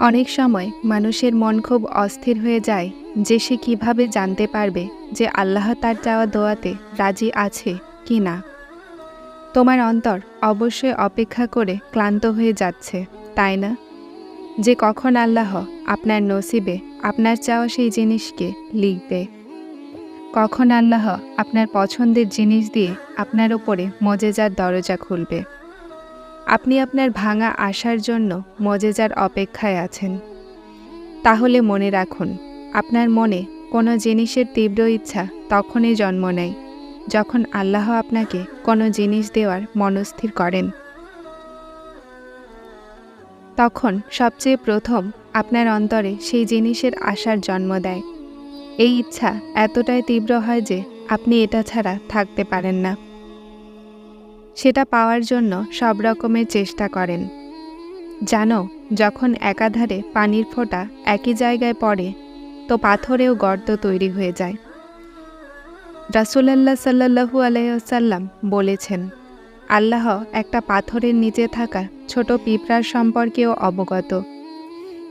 অনেক সময় মানুষের মন খুব অস্থির হয়ে যায় যে সে কীভাবে জানতে পারবে যে আল্লাহ তার চাওয়া দোয়াতে রাজি আছে কি না। তোমার অন্তর অবশ্যই অপেক্ষা করে ক্লান্ত হয়ে যাচ্ছে, তাই না? যে কখন আল্লাহ আপনার নসিবে আপনার চাওয়া সেই জিনিসকে লিখবে। কখন আল্লাহ আপনার পছন্দের জিনিস দিয়ে আপনার ওপরে মজেজার দরজা খুলবে। আপনি আপনার ভাঙা আশার জন্য মজেজার অপেক্ষায় আছেন। তাহলে মনে রাখুন, আপনার মনে কোনো জিনিসের তীব্র ইচ্ছা তখনই জন্ম নেয়, যখন আল্লাহ আপনাকে কোনো জিনিস দেওয়ার মনস্থির করেন। তখন সবচেয়ে প্রথম আপনার অন্তরে সেই জিনিসের আশার জন্ম দেয়। এই ইচ্ছা এতটাই তীব্র হয় যে আপনি এটা ছাড়া থাকতে পারেন না। সেটা পাওয়ার জন্য সব রকমের চেষ্টা করেন। জানো, যখন একাধারে পানির ফোঁটা একই জায়গায় পড়ে, তো পাথরেও গর্ত তৈরি হয়ে যায়। রাসুলাল্লাহ সাল্লাহু আলাইসাল্লাম বলেছেন, আল্লাহ একটা পাথরের নিচে থাকা ছোট পিঁপড়ার সম্পর্কেও অবগত।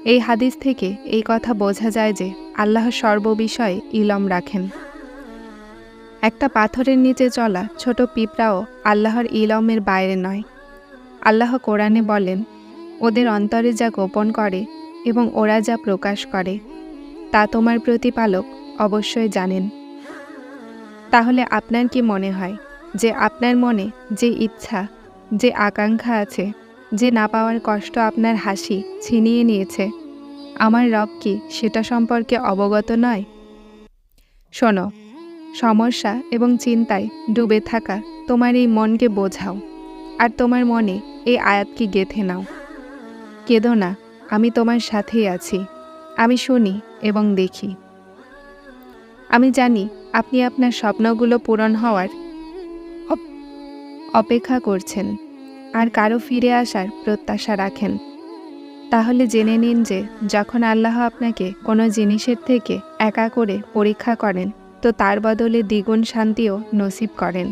এই হাদিস থেকে এই কথা বোঝা যায় যে আল্লাহ সর্ববিষয়ে ইলম রাখেন। একটা পাথরের নিচে চলা ছোট পিঁপড়াও আল্লাহর ইলমের বাইরে নয়। আল্লাহ কোরআনে বলেন, ওদের অন্তরে যা গোপন করে এবং ওরা যা প্রকাশ করে, তা তোমার প্রতিপালক অবশ্যই জানেন। তাহলে আপনার কি মনে হয় যে আপনার মনে যে ইচ্ছা, যে আকাঙ্ক্ষা আছে, যে না পাওয়ার কষ্ট আপনার হাসি ছিনিয়ে নিয়েছে, আমার রব কি সেটা সম্পর্কে অবগত নয়? শোনো সমস্যা এবং চিন্তায় ডুবে থাকা তোমার এই মনকে বোঝাও। আর তোমার মনে এই আয়াতকে গেথে নাও। কেঁদো না, আমি তোমার সাথেই আছি। আমি শুনি এবং দেখি। আমি জানি আপনি আপনার স্বপ্নগুলো পূরণ হওয়ার অপেক্ষা করছেন আর কারও ফিরে আসার প্রত্যাশা রাখেন। তাহলে জেনে নিন যে যখন আল্লাহ আপনাকে কোনো জিনিসের থেকে একা করে পরীক্ষা করেন তো তার বদলে দ্বিগুণ শান্তিও নসিব করেন।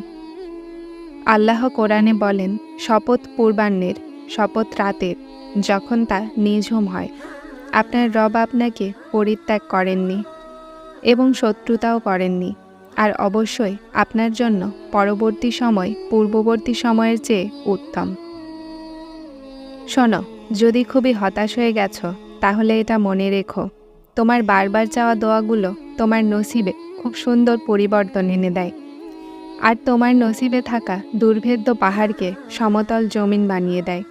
আল্লাহ কোরআনে বলেন, শপথ পূর্বাহ্নের, শপথ রাতের, যখন তা নিঝুম হয়, আপনার রব আপনাকে পরিত্যাগ করেননি এবং শত্রুতাও করেননি। আর অবশ্যই আপনার জন্য পরবর্তী সময়, পূর্ববর্তী সময়ের চেয়ে উত্তম। শোনো, যদি খুবই হতাশ হয়ে গেছো, তাহলে এটা মনে রেখো। তোমার বারবার চাওয়া দোয়াগুলো তোমার নসিবে খুব সুন্দর পরিবর্তন এনে দেয়। আর তোমার নসিবে থাকা দুর্ভেদ্য পাহাড়কে সমতল জমিন বানিয়ে দেয়।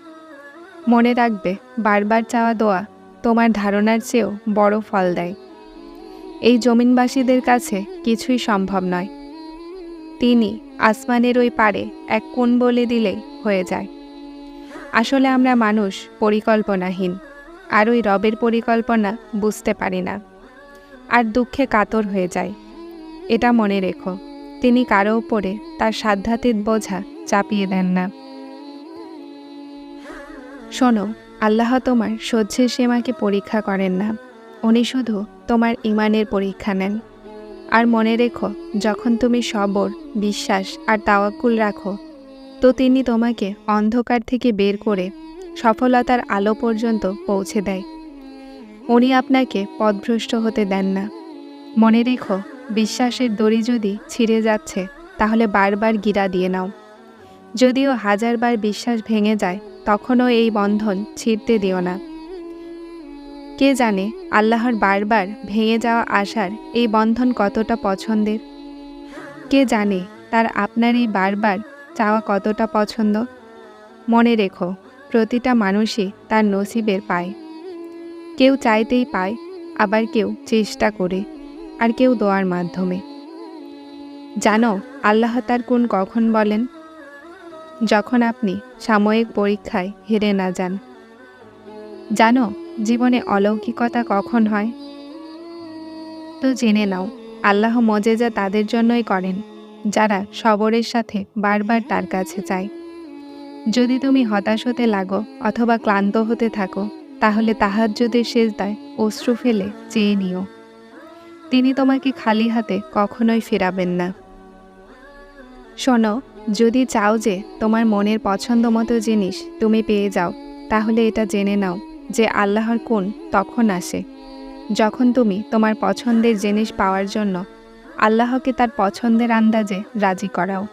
মনে রাখবে, বারবার চাওয়া দোয়া তোমার ধারণার চেয়েও বড় ফল দেয়। এই জমিনবাসীদের কাছে কিছুই সম্ভব নয়। তিনি আসমানের ওই পারে এক কোণ বলে দিলেই হয়ে যায়। আসলে আমরা মানুষ পরিকল্পনাহীন, আর ওই রবের পরিকল্পনা বুঝতে পারি না। আর দুঃখে কাতর হয়ে যায়। এটা মনে রেখো, তিনি কারও উপরে তার সাধ্যাতীত বোঝা চাপিয়ে দেন না। শোনো, আল্লাহ তোমার সহ্যের সীমাকে পরীক্ষা করেন না, উনি শুধু তোমার ইমানের পরীক্ষা নেন। আর মনে রেখো, যখন তুমি সবর, বিশ্বাস আর তাওয়াক্কুল রাখো, তো তিনি তোমাকে অন্ধকার থেকে বের করে সফলতার আলো পর্যন্ত পৌঁছে দেয়। উনি আপনাকে পথভ্রষ্ট হতে দেন না। মনে রেখো বিশ্বাসের দড়ি যদি ছিঁড়ে যাচ্ছে, তাহলে বারবার গিরা দিয়ে নাও। যদিও হাজারবার বিশ্বাস ভেঙে যায়, তখনও এই বন্ধন ছিঁড়তে দিও না। কে জানে আল্লাহর বারবার ভেঙে যাওয়া আশার এই বন্ধন কতটা পছন্দের? কে জানে তার আপনার এই বারবার চাওয়া কতটা পছন্দ? মনে রেখো, প্রতিটা মানুষই তার নসিবের পায়। কেউ চাইতেই পায়, আবার কেউ চেষ্টা করে। আর কেউ দোয়ার মাধ্যমে। জানো, আল্লাহ তার কোন কখন বলেন? যখন আপনি সাময়িক পরীক্ষায় হেরে না যান। জানো, জীবনে অলৌকিকতা কখন হয়? তো জেনে নাও, আল্লাহ মজেজা তাদের জন্যই করেন, যারা সবরের সাথে বারবার তার কাছে চায় যদি তুমি হতাশ হতে লাগো অথবা ক্লান্ত হতে থাকো, তাহলে তাহাজ্জুদের শেষদায় অশ্রু ফেলে চেয়ে নিও। তিনি তোমাকে খালি হাতে কখনোই ফেরাবেন না। শোনো, যদি চাও যে তোমার মনের পছন্দ মতো জিনিস তুমি পেয়ে যাও, তাহলে এটা জেনে নাও যে আল্লাহর কোন তখন আসে। যখন তুমি তোমার পছন্দের জিনিস পাওয়ার জন্য আল্লাহকে তার পছন্দের আন্দাজে রাজি করাও।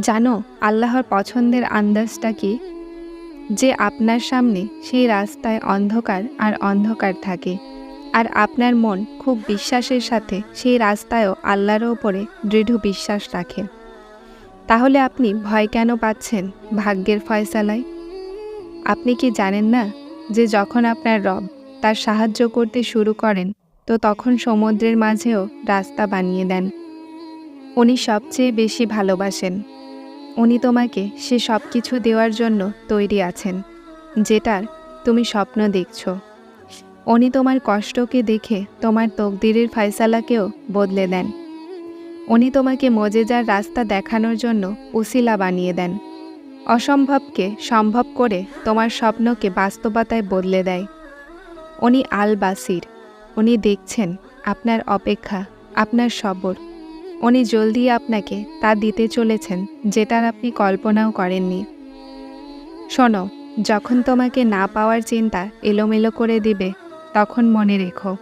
জানো, আল্লাহর পছন্দের আন্দাজটা কি? যে আপনার সামনে সেই রাস্তায় অন্ধকার আর অন্ধকার থাকে। আর আপনার মন খুব বিশ্বাসের সাথে সেই রাস্তায়ও আল্লাহর ওপরে দৃঢ় বিশ্বাস রাখে। তাহলে আপনি ভয় কেন পাচ্ছেন ভাগ্যের ফয়সালায়? আপনি কি জানেন না যে যখন আপনার রব তার সাহায্য করতে শুরু করেন, তো তখন সমুদ্রের মাঝেও রাস্তা বানিয়ে দেন। উনি সবচেয়ে বেশি ভালোবাসেন। উনি তোমাকে সে সব কিছু দেওয়ার জন্য তৈরি আছেন, যেটার তুমি স্বপ্ন দেখছ। উনি তোমার কষ্টকে দেখে তোমার তকদিরের ফয়সালাকেও বদলে দেন। উনি তোমাকে মজেজার রাস্তা দেখানোর জন্য উসিলা বানিয়ে দেন। অসম্ভবকে সম্ভব করে তোমার স্বপ্নকে বাস্তবতায় বদলে দেয়। উনি আল বাসির উনি দেখছেন আপনার অপেক্ষা, আপনার সবর। উনি জলদি আপনাকে তা দিতে চলেছেন যেটার আপনি কল্পনাও করেননি। শোনো, যখন তোমাকে না পাওয়ার চিন্তা এলোমেলো করে দিবে তখন মনে রেখো,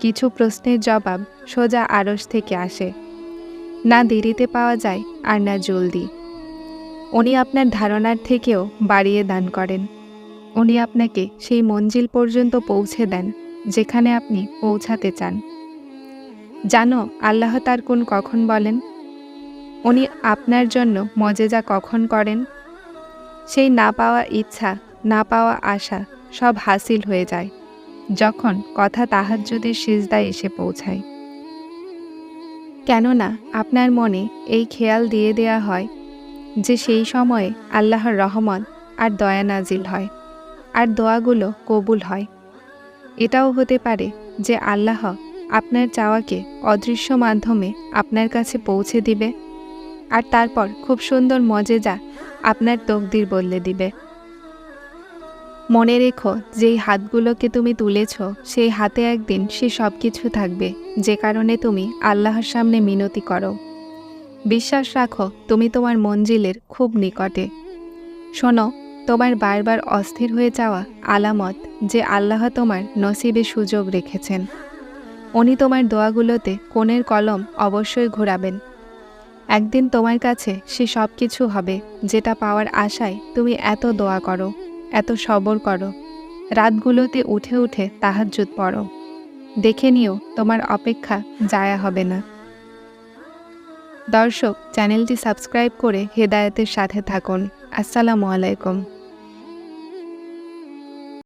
কিছু প্রশ্নের জবাব সোজা আড়স থেকে আসে। না দেরিতে পাওয়া যায় আর না জলদি। উনি আপনার ধারণার থেকেও বাড়িয়ে দান করেন। উনি আপনাকে সেই মঞ্জিল পর্যন্ত পৌঁছে দেন, যেখানে আপনি পৌঁছাতে চান। জানো আল্লাহ তার কোন কখন বলেন? উনি আপনার জন্য মজেজা কখন করেন? সেই না পাওয়া ইচ্ছা, না পাওয়া আশা সব হাসিল হয়ে যায়। যখন কথা তাহাজ্জুদের সিজদায় এসে পৌঁছায়। কেননা আপনার মনে এই খেয়াল দিয়ে দেয়া হয় যে সেই সময়ে আল্লাহর রহমত আর দয়া নাজিল হয়, আর দোয়াগুলো কবুল হয়। এটাও হতে পারে যে আল্লাহ আপনার চাওয়াকে অদৃশ্য মাধ্যমে আপনার কাছে পৌঁছে দিবে, আর তারপর খুব সুন্দর মজেজা আপনার তকদির বদলে দিবে। মনে রেখো, যেই হাতগুলোকে তুমি তুলেছ, সেই হাতে একদিন সে সব কিছু থাকবে, যে কারণে তুমি আল্লাহর সামনে মিনতি করো। বিশ্বাস রাখো, তুমি তোমার মঞ্জিলের খুব নিকটে। শোনো, তোমার বারবার অস্থির হয়ে যাওয়া আলামত যে আল্লাহ তোমার নসিবে সুযোগ রেখেছেন। উনি তোমার দোয়াগুলোতে কোণের কলম অবশ্যই ঘোরাবেন। একদিন তোমার কাছে সে সব কিছু হবে, যেটা পাওয়ার আশায় তুমি এত দোয়া করো। এত সবর করো। রাতগুলোতে উঠে উঠে তাহাজুত পড়ো। দেখে নিও, তোমার অপেক্ষা জায়া হবে না। দর্শক, চ্যানেলটি সাবস্ক্রাইব করে হেদায়েতের সাথে থাকুন। আসসালামু আলাইকুম।